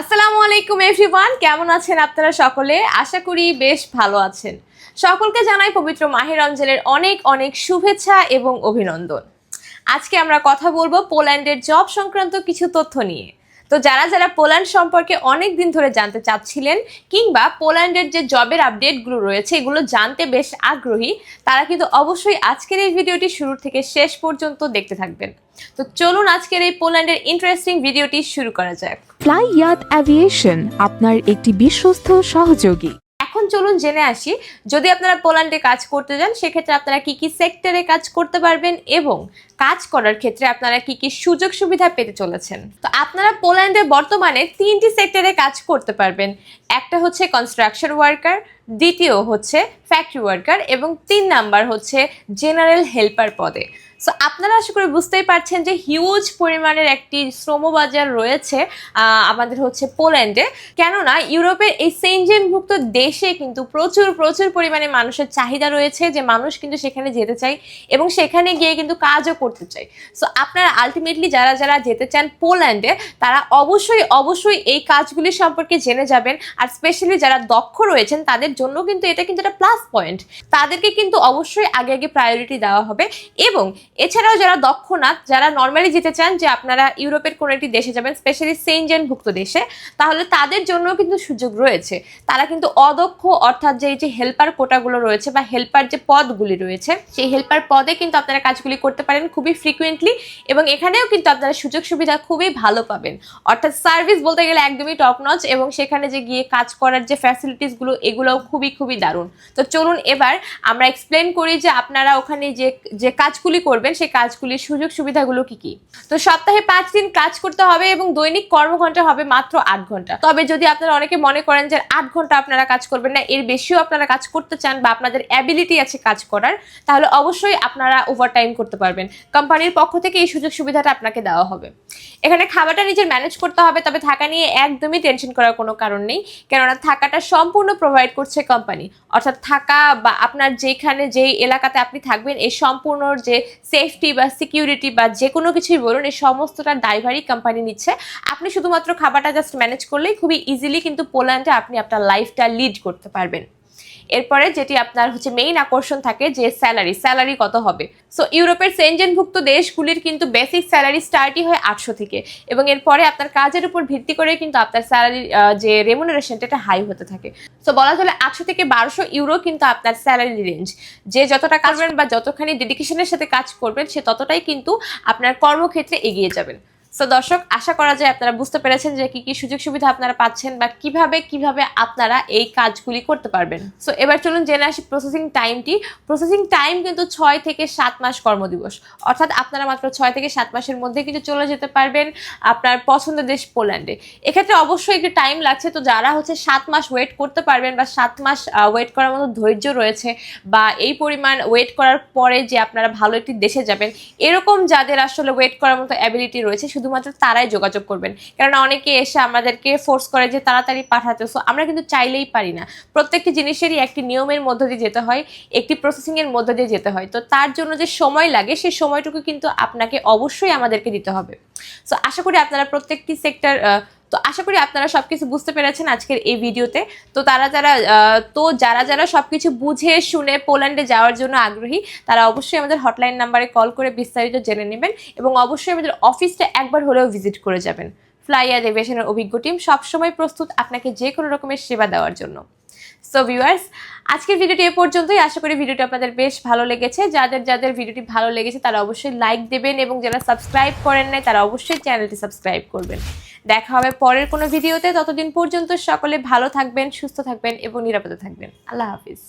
আসসালামু আলাইকুম এভরিওয়ান কেমন আছেন আপনারা সকলে? আশা করি বেশ ভালো আছেন। সকলকে জানাই পবিত্র মাহে অঞ্জলের অনেক অনেক শুভেচ্ছা এবং অভিনন্দন। আজকে আমরা কথা বলব পোল্যান্ডের জব সংক্রান্ত কিছু তথ্য নিয়ে। তো যারা যারা পোল্যান্ড সম্পর্কে অনেক দিন ধরে জানতে চাচ্ছিলেন কিংবা পোল্যান্ডের যে জবের আপডেটগুলো রয়েছে, এগুলো জানতে বেশ আগ্রহী, তারা কিন্তু অবশ্যই আজকের এই ভিডিওটি শুরু থেকে শেষ পর্যন্ত দেখতে থাকবেন। তো চলুন আজকের এই পোল্যান্ডের ইন্টারেস্টিং ভিডিওটি শুরু করা যাক। ফ্লাই ইয়াত অ্যাভিয়েশন আপনার একটি বিশ্বস্ত সহযোগী। এখন চলুন জেনে আসি, যদি আপনারা পোল্যান্ডে কাজ করতে যান, সেক্ষেত্রে আপনারা কি কি সেক্টরে কাজ করতে পারবেন এবং কাজ করার ক্ষেত্রে আপনারা কি কি সুযোগ সুবিধা পেতে চলেছেন? তো আপনারা পোল্যান্ডে বর্তমানে তিনটি সেক্টরে কাজ করতে পারবেন। একটা হচ্ছে কনস্ট্রাকশন ওয়ার্কার দ্বিতীয় হচ্ছে ফ্যাক্টরি ওয়ার্কার এবং তিন নাম্বার হচ্ছে জেনারেল হেল্পার পদে। সো আপনারা আশা করি বুঝতেই পারছেন যে হিউজ পরিমাণের একটি শ্রমবাজার রয়েছে আমাদের হচ্ছে পোল্যান্ডে। কেননা, ইউরোপের এই সেনজেনভুক্ত দেশে কিন্তু প্রচুর প্রচুর পরিমাণে মানুষের চাহিদা রয়েছে যে মানুষ কিন্তু সেখানে যেতে চায় এবং সেখানে গিয়ে কিন্তু কাজও করতে চায়। সো আপনারা আলটিমেটলি যারা যারা যেতে চান পোল্যান্ডে, তারা অবশ্যই অবশ্যই এই কাজগুলি সম্পর্কে জেনে যাবেন। আর স্পেশালি যারা দক্ষ রয়েছেন, তাদের জন্য কিন্তু এটা কিন্তু একটা প্লাস পয়েন্ট তাদেরকে কিন্তু অবশ্যই আগে আগে প্রায়োরিটি দেওয়া হবে এবং এছাড়াও যারা দক্ষ না, যারা নর্মালি যেতে চান যে আপনারা ইউরোপের কোনো একটি দেশে যাবেন স্পেশালি সেনজেনভুক্ত দেশে, তাহলে তাদের জন্য কিন্তু সুযোগ রয়েছে। তারা কিন্তু অদক্ষ, অর্থাৎ যে যে হেল্পার কোটাগুলো রয়েছে বা হেল্পার যে পদগুলি রয়েছে, সেই হেল্পার পদে কিন্তু আপনারা কাজগুলি করতে পারেন খুবই ফ্রিকুয়েন্টলি এবং এখানেও কিন্তু আপনারা সুযোগ সুবিধা খুবই ভালো পাবেন। অর্থাৎ সার্ভিস বলতে গেলে একদমই টপ নচ এবং সেখানে যে গিয়ে কাজ করার যে ফ্যাসিলিটিসগুলো এগুলোও খুবই খুবই দারুণ। তো চলুন এবার আমরা এক্সপ্লেন করি যে আপনারা ওখানে যে যে কাজগুলি করবেন সেই কাজগুলির সুযোগ সুবিধাগুলো কি কি? তো সপ্তাহে পাঁচ দিন কাজ করতে হবে এবং দৈনিক কর্মঘন্টা হবে মাত্র আট ঘণ্টা তবে যদি আপনারা অনেকে মনে করেন যে আট ঘণ্টা আপনারা কাজ করবেন না, এর বেশিও আপনারা কাজ করতে চান বা আপনাদের অ্যাবিলিটি আছে কাজ করার, তাহলে অবশ্যই আপনারা ওভারটাইম করতে পারবেন। কোম্পানির পক্ষ থেকে এই সুযোগ সুবিধাটা আপনাকে দেওয়া হবে। এখানে খাবারটা নিজের ম্যানেজ করতে হবে, তবে থাকা নিয়ে একদমই টেনশন করার কোনো কারণ নেই, কেননা থাকাটা সম্পূর্ণ প্রোভাইড করছে কোম্পানি। অর্থাৎ থাকা বা আপনার যেখানে, যেই এলাকাতে আপনি থাকবেন, এই সম্পূর্ণ যে সেফটি বা সিকিউরিটি বা যে কোনো কিছুই বলুন, এই সমস্তটা ড্রাইভারই কোম্পানি নিচ্ছে। আপনি শুধুমাত্র খাবারটা জাস্ট ম্যানেজ করলেই খুবই ইজিলি কিন্তু পোল্যান্ডে আপনি আপনার লাইফটা লিড করতে পারবেন। এরপরে যেটি আপনার হচ্ছে মেইন আকর্ষণ থাকে যে স্যালারি স্যালারি কত হবে? সো ইউরোপের সেনজেনভুক্ত দেশগুলির কিন্তু বেসিক স্যালারি স্টার্টই হয় আটশো থেকে এবং এরপরে আপনার কাজের উপর ভিত্তি করে কিন্তু আপনার স্যালারি যে রেমুনারেশনটা এটা হাই হতে থাকে। সো বলা চলে আটশো থেকে বারোশো ইউরো কিন্তু আপনার স্যালারি রেঞ্জ যে যতটা কাজ করবেন বা যতখানি ডেডিকেশনের সাথে কাজ করবেন সে ততটাই কিন্তু আপনার কর্মক্ষেত্রে এগিয়ে যাবেন। সো দর্শক, আশা করা যায় আপনারা বুঝতে পেরেছেন যে কি কি সুযোগ সুবিধা আপনারা পাচ্ছেন বা কীভাবে কীভাবে আপনারা এই কাজগুলি করতে পারবেন। সো এবার চলুন জেনে আসি প্রসেসিং টাইমটি প্রসেসিং টাইম কিন্তু ছয় থেকে সাত মাস কর্মদিবস। অর্থাৎ আপনারা মাত্র ছয় থেকে সাত মাসের মধ্যে কিন্তু চলে যেতে পারবেন আপনার পছন্দের দেশ পোল্যান্ডে। এক্ষেত্রে অবশ্যই একটু টাইম লাগছে। তো যারা হচ্ছে সাত মাস ওয়েট করতে পারবেন বা সাত মাস ওয়েট করার মতো ধৈর্য রয়েছে বা এই পরিমাণ ওয়েট করার পরে যে আপনারা ভালো একটি দেশে যাবেন, এরকম যাদের আসলে ওয়েট করার মতো অ্যাবিলিটি রয়েছে শুধুমাত্র তারাই যোগাযোগ করবেন। কেননা অনেকে এসে আমাদেরকে ফোর্স করে যে তাড়াতাড়ি পাঠাতে। সো আমরা কিন্তু চাইলেই পারি না। প্রত্যেকটি জিনিসেরই একটি নিয়মের মধ্য দিয়ে যেতে হয়, একটি প্রসেসিংয়ের মধ্য দিয়ে যেতে হয়। তো তার জন্য যে সময় লাগে, সেই সময়টুকু কিন্তু আপনাকে অবশ্যই আমাদেরকে দিতে হবে। সো আশা করি আপনারা প্রত্যেকটি সেক্টর তো আশা করি আপনারা সব কিছু বুঝতে পেরেছেন আজকের এই ভিডিওতে। তো তারা যারা তো যারা যারা সব কিছু বুঝে, শুনে পোল্যান্ডে যাওয়ার জন্য আগ্রহী, তারা অবশ্যই আমাদের হটলাইন নাম্বারে কল করে বিস্তারিত জেনে নেবেন এবং অবশ্যই আমাদের অফিসটা একবার হলেও ভিজিট করে যাবেন। ফ্লাইয়ার এভিয়েশনের অভিজ্ঞ টিম সবসময় প্রস্তুত আপনাকে যে কোনো রকমের সেবা দেওয়ার জন্য। সো ভিউয়ার্স আজকের ভিডিওটি এ পর্যন্তই। আশা করি ভিডিওটি আপনাদের বেশ ভালো লেগেছে। যাদের যাদের ভিডিওটি ভালো লেগেছে, তারা অবশ্যই লাইক দেবেন এবং যারা সাবস্ক্রাইব করেন নাই, তারা অবশ্যই চ্যানেলটি সাবস্ক্রাইব করবেন। দেখা হবে পরের কোনো ভিডিওতে ততদিন পর্যন্ত সকলে ভালো থাকবেন, সুস্থ থাকবেন এবং নিরাপদে থাকবেন। আল্লাহ হাফিজ।